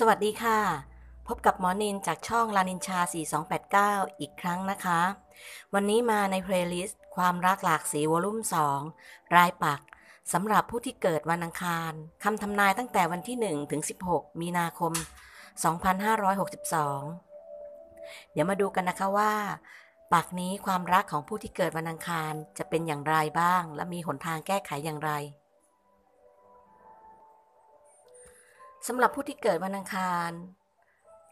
สวัสดีค่ะ พบกับหมอนินจากช่องลานินชา 4289 อีกครั้งนะคะ วันนี้มาในเพลย์ลิสต์ความรักหลากสีวอลุ่ม 2 รายปักสำหรับผู้ที่เกิดวันอังคารคำทำนายตั้งแต่วันที่ 1 ถึง 16 มีนาคม 2562 เดี๋ยวมาดูกันนะคะว่าปักนี้ความรักของผู้ที่เกิดวันอังคารจะเป็นอย่างไรบ้าง และมีหนทางแก้ไขอย่างไร สำหรับผู้ที่เกิดวันอังคาร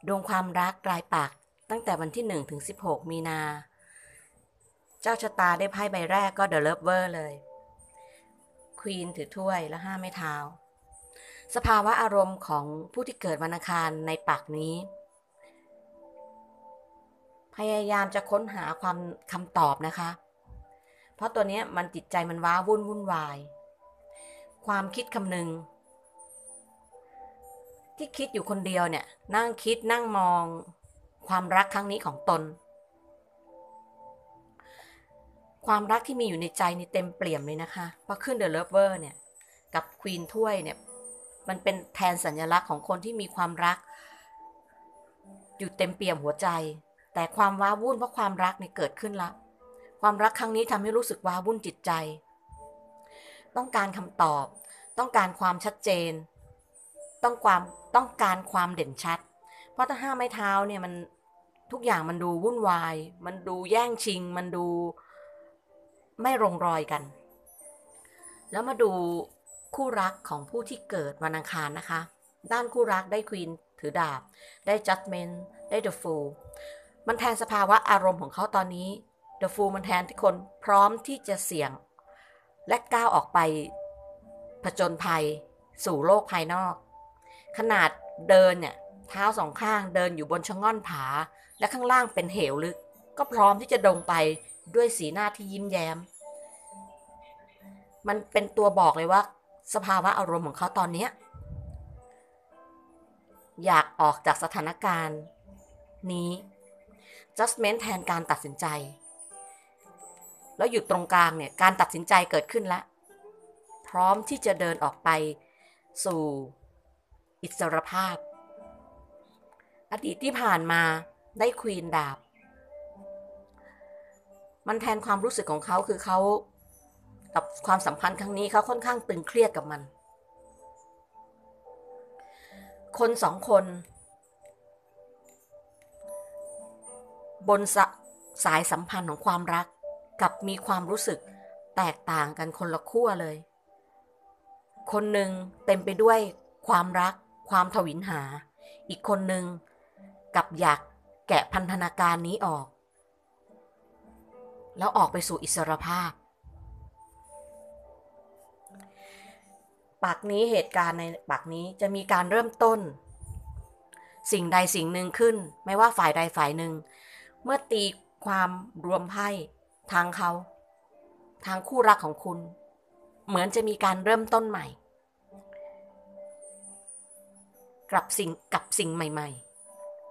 ดวงความรักรายปักตั้งแต่วันที่ 1 ถึง 16 มีนา เจ้าชะตาได้ไพ่ใบแรกก็ The Lover เลย ควีนถือถ้วยและห้าไม้เท้า สภาวะอารมณ์ของผู้ที่เกิดวันอังคารในปักนี้ พยายามจะค้นหาความคำตอบนะคะ เพราะตัวนี้มันจิตใจมันว้าวุ่นวุ่นวาย ความคิดคำนึง ที่คิดอยู่คนเดียวเนี่ย นั่งคิดนั่งมองความรักครั้งนี้ของตน ความรักที่มีอยู่ในใจนี่เต็มเปี่ยมเลยนะคะ เพราะขึ้นเดอะเลิฟเวอร์เนี่ย กับควีนถ้วยเนี่ย มันเป็นแทนสัญลักษณ์ของคนที่มีความรัก อยู่เต็มเปี่ยมหัวใจ แต่ความว้าวุ่นเพราะความรักเนี่ยเกิดขึ้นละ ความรักครั้งนี้ทำให้รู้สึกว้าวุ่นจิตใจ ต้องการคำตอบ ต้องการความชัดเจน ต้องความต้องการความเด่นชัด เพราะถ้าห้าไม้เท้าเนี่ยมันทุกอย่างมันดูวุ่นวาย มันดูแย่งชิง มันดูไม่ลงรอยกัน แล้วมาดูคู่รักของผู้ที่เกิดวันอังคารนะคะ ด้านคู่รักได้ควีนถือดาบ ได้ judgment ได้ the fool มันแทนสภาวะอารมณ์ของเขาตอนนี้ the fool มันแทนที่คนพร้อมที่จะเสี่ยง และก้าวออกไปผจญภัยสู่โลกภายนอก ขนาดเดินเนี่ยเท้าสองข้างเดินอยู่บนชะง่อนผา และข้างล่างเป็นเหวลึก ก็พร้อมที่จะดงไปด้วยสีหน้าที่ยิ้มแย้ม มันเป็นตัวบอกเลยว่า สภาวะอารมณ์ของเขาตอนนี้อยากออกจากสถานการณ์นี้ judgment แทนการตัดสินใจ แล้วอยู่ตรงกลางเนี่ย การตัดสินใจเกิดขึ้นแล้ว พร้อมที่จะเดินออกไปสู่ อิสรภาพ อดีตที่ผ่านมาได้ควีนดาบ มันแทนความรู้สึกของเขาคือเขากับความสัมพันธ์ครั้งนี้เขาค่อนข้างตึงเครียดกับมัน คนสองคน บนสสายสัมพันธ์ของความรักกับมีความรู้สึกแตกต่างกันคนละขั้วเลย คนหนึ่งเต็มไปด้วยความรัก ความทวินหา อีกคนหนึ่งกับอยากแกะพันธนาการนี้ออก แล้วออกไปสู่อิสรภาพ ปากนี้เหตุการณ์ในปากนี้จะมีการเริ่มต้น สิ่งใดสิ่งหนึ่งขึ้น ไม่ว่าฝ่ายใดฝ่ายหนึ่ง เมื่อตีความรวมไพ่ทางเขา ทางคู่รักของคุณ เหมือนจะมีการเริ่มต้นใหม่ กับสิ่งกับสิ่งใหม่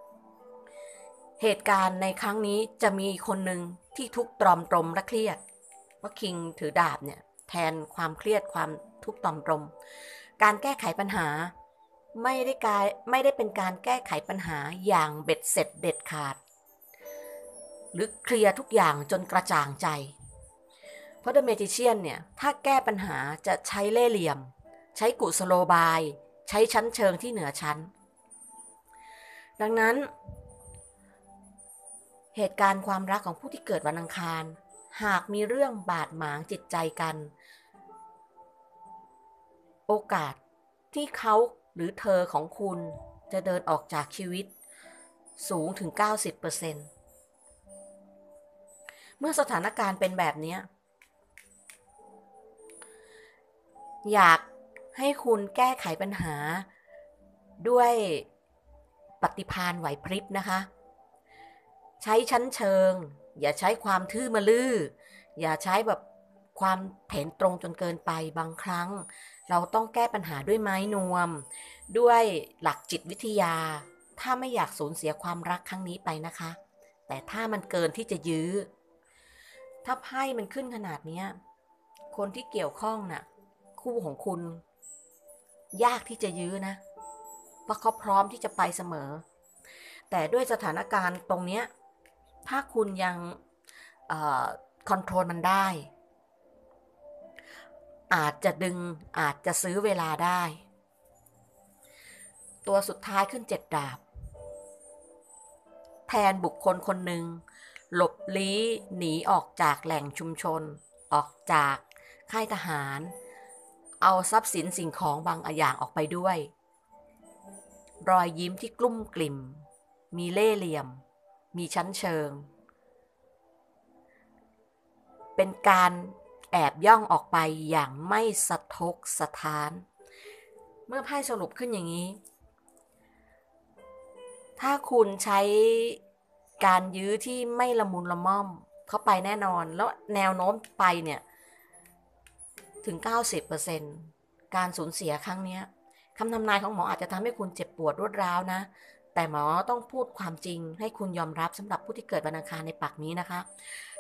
ๆ เหตุการณ์ในครั้งนี้จะมีคนหนึ่งที่ทุกตรอมตรมและเครียดว่าคิงถือดาบเนี่ยแทนความเครียดความทุกข์ตอมตรม การแก้ไขปัญหาไม่ได้กายไม่ได้เป็นการแก้ไขปัญหาอย่างเบ็ดเสร็จเด็ดขาด หรือเคลียร์ทุกอย่างจนกระจ่างใจ เพราะเดอะเมจิเชียนเนี่ย ถ้าแก้ปัญหาจะใช้เล่เหลี่ยม ใช้กุศโลบาย ช้ชั้นเชิงที่เหนือชั้น ดังนั้น เหตุการณ์ความรักของผู้ที่เกิดวันอังคาร หากมีเรื่องบาดหมางจิตใจกัน โอกาสที่เขาหรือเธอของคุณจะเดินออกจากชีวิตสูงถึง 90%เมื่อสถานการณ์เป็นแบบนี้ อยาก ให้คุณแก้ไขปัญหา ด้วยปฏิพานไหวพริบนะคะ ใช้ชั้นเชิง อย่าใช้ความทื่อมาลื้ออย่าใช้แบบความเถนตรงจนเกินไปบางครั้ง เราต้องแก้ปัญหาด้วยไม้นวม ด้วยหลักจิตวิทยา ถ้าไม่อยากสูญเสียความรักครั้งนี้ไปนะคะ แต่ถ้ามันเกินที่จะยื้อ ถ้าไพ่มันขึ้นขนาดนี้คนที่เกี่ยวข้องน่ะ คู่ของคุณ ยากที่จะยื้อนะ เพราะเขาพร้อมที่จะไปเสมอ แต่ด้วยสถานการณ์ตรงเนี้ย ถ้าคุณยังคอนโทรลมันได้ อาจจะดึงอาจจะซื้อเวลาได้ ตัวสุดท้ายขึ้นเจ็ดดาบ แทนบุคคลคนหนึ่ง หลบลี้หนีออกจากแหล่งชุมชน ออกจากค่ายทหาร เอาทรัพย์สินสิ่งของบางอย่างออกไปด้วย รอยยิ้มที่กลุ้มกลิ่ม มีเล่เหลี่ยม มีชั้นเชิง เป็นการแอบย่องออกไปอย่างไม่สะทกสะท้าน เมื่อไพ่สรุปขึ้นอย่างนี้ ถ้าคุณใช้การยื้อที่ไม่ละมุนละม่อมเข้าไปแน่นอน แล้วแนวโน้มไปเนี่ย ถึง 90%การสูญเสียครั้งนี้คำทำนายของหมออาจจะทำให้คุณเจ็บปวดรวดร้าวนะ แต่หมอต้องพูดความจริงให้คุณยอมรับสำหรับผู้ที่เกิดวันอังคารในปักนี้นะคะ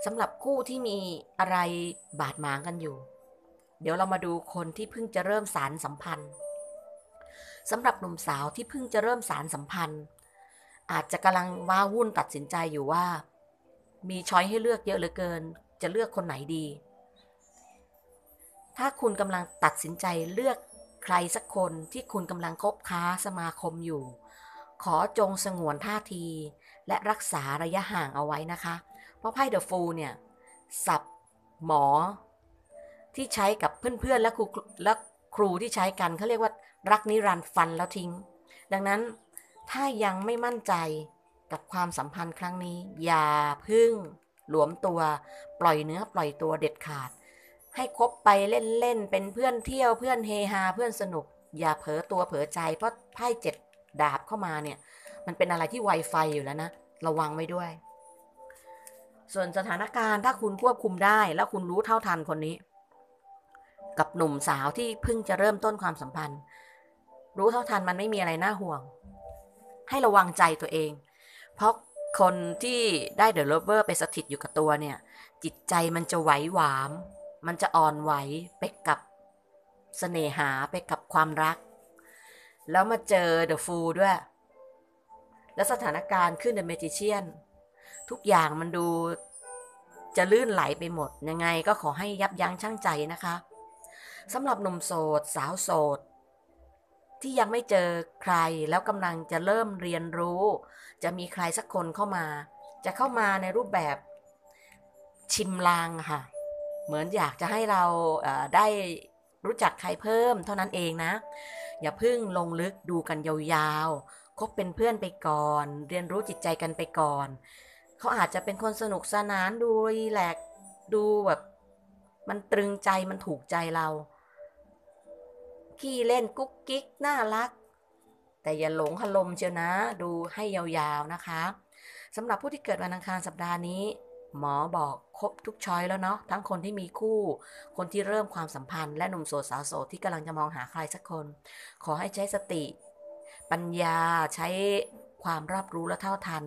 สำหรับคู่ที่มีอะไรบาดหมางกันอยู่ เดี๋ยวเรามาดูคนที่เพิ่งจะเริ่มสารสัมพันธ์สำหรับหนุ่มสาวที่เพิ่งจะเริ่มสารสัมพันธ์ อาจจะกำลังว้าวุ่นตัดสินใจอยู่ว่า มีช้อยให้เลือกเยอะเหลือเกิน จะเลือกคนไหนดี ถ้าคุณกำลังตัดสินใจเลือกใครสักคนที่คุณกำลังคบค้าสมาคมอยู่ ขอจงสงวนท่าที และรักษาระยะห่างเอาไว้นะคะ เพราะไพ่เดอะฟูลเนี่ยสับหมอ ที่ใช้กับเพื่อนๆและครูและครูที่ใช้กันเขาเรียกว่ารักนิรันดร์ฟันแล้วทิ้ง ดังนั้นถ้ายังไม่มั่นใจกับความสัมพันธ์ครั้งนี้ อย่าพึ่ง หลวมตัว ปล่อยเนื้อปล่อยตัวเด็ดขาด ให้คบไปเล่นๆ เป็นเพื่อนเที่ยวเพื่อนเฮฮาเพื่อนสนุก อย่าเผลอตัวเผลอใจ เพราะไพ่เจ็ดดาบเข้ามาเนี่ย มันเป็นอะไรที่ไวไฟอยู่แล้วนะ ระวังไว้ด้วย ส่วนสถานการณ์ถ้าคุณควบคุมได้ แล้วคุณรู้เท่าทันคนนี้ กับหนุ่มสาวที่เพิ่งจะเริ่มต้นความสัมพันธ์ รู้เท่าทันมันไม่มีอะไรน่าห่วง ให้ระวังใจตัวเอง เพราะคนที่ได้เดอะเลเวอร์ไปสถิตอยู่กับตัวเนี่ย จิตใจมันจะไหวหวาม มันจะอ่อนไหวไปกับเสน่หาไปกับความรัก แล้วมาเจอเดอะฟูลด้วย แล้วสถานการณ์ขึ้นเดอะเมจิเชียนทุกอย่างมันดูจะลื่นไหลไปหมด ยังไงก็ขอให้ยับยั้งชั่งใจนะคะสำหรับหนุ่มโสด สาวโสด ที่ยังไม่เจอใครแล้วกำลังจะเริ่มเรียนรู้ จะมีใครสักคนเข้ามา จะเข้ามาในรูปแบบชิมลางค่ะ เหมือนอยากจะให้เราได้รู้จักใครเพิ่มเท่านั้นเองนะ อย่าพึ่งลงลึกดูกันยาวๆ คบเป็นเพื่อนไปก่อน เรียนรู้จิตใจกันไปก่อน เขาอาจจะเป็นคนสนุกสนานดูรีแลกดูแบบมันตรึงใจมันถูกใจเราขี้เล่นกุ๊กกิ๊กน่ารัก แต่อย่าหลงหลมเชียวนะ ดูให้ยาวๆนะคะสำหรับผู้ที่เกิดวันอังคารสัปดาห์นี้ หมอบอกครบทุกช้อยแล้วเนาะทั้งคนที่มีคู่ คนที่เริ่มความสัมพันธ์และหนุ่มโสดสาวโสดที่กำลังจะมองหาใครสักคน ขอให้ใช้สติ ปัญญาใช้ความรอบรู้และเท่าทัน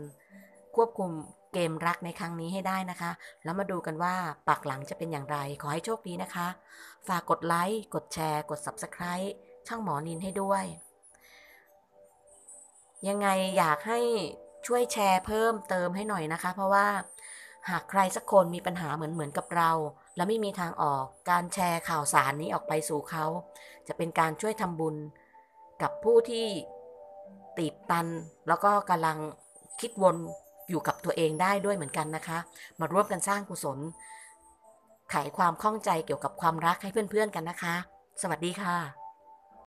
ควบคุมเกมรักในครั้งนี้ให้ได้นะคะ แล้วมาดูกันว่าปักหลังจะเป็นอย่างไร ขอให้โชคดีนะคะ ฝากกดไลค์กดแชร์ กด Subscribe ช่างหมอนินให้ด้วย ยังไงอยากให้ช่วยแชร์เพิ่มเติมให้หน่อยนะคะ เพราะว่า หากใครสักคนมีปัญหาเหมือนเหมือนกับเรา และไม่มีทางออก การแชร์ข่าวสารนี้ออกไปสู่เขา จะเป็นการช่วยทำบุญ กับผู้ที่ตีบตัน แล้วก็กำลังคิดวนอยู่กับตัวเองได้ด้วยเหมือนกันนะคะ มาร่วมกันสร้างกุศล ไขความข้องใจเกี่ยวกับความรักให้เพื่อนๆกันนะคะ สวัสดีค่ะ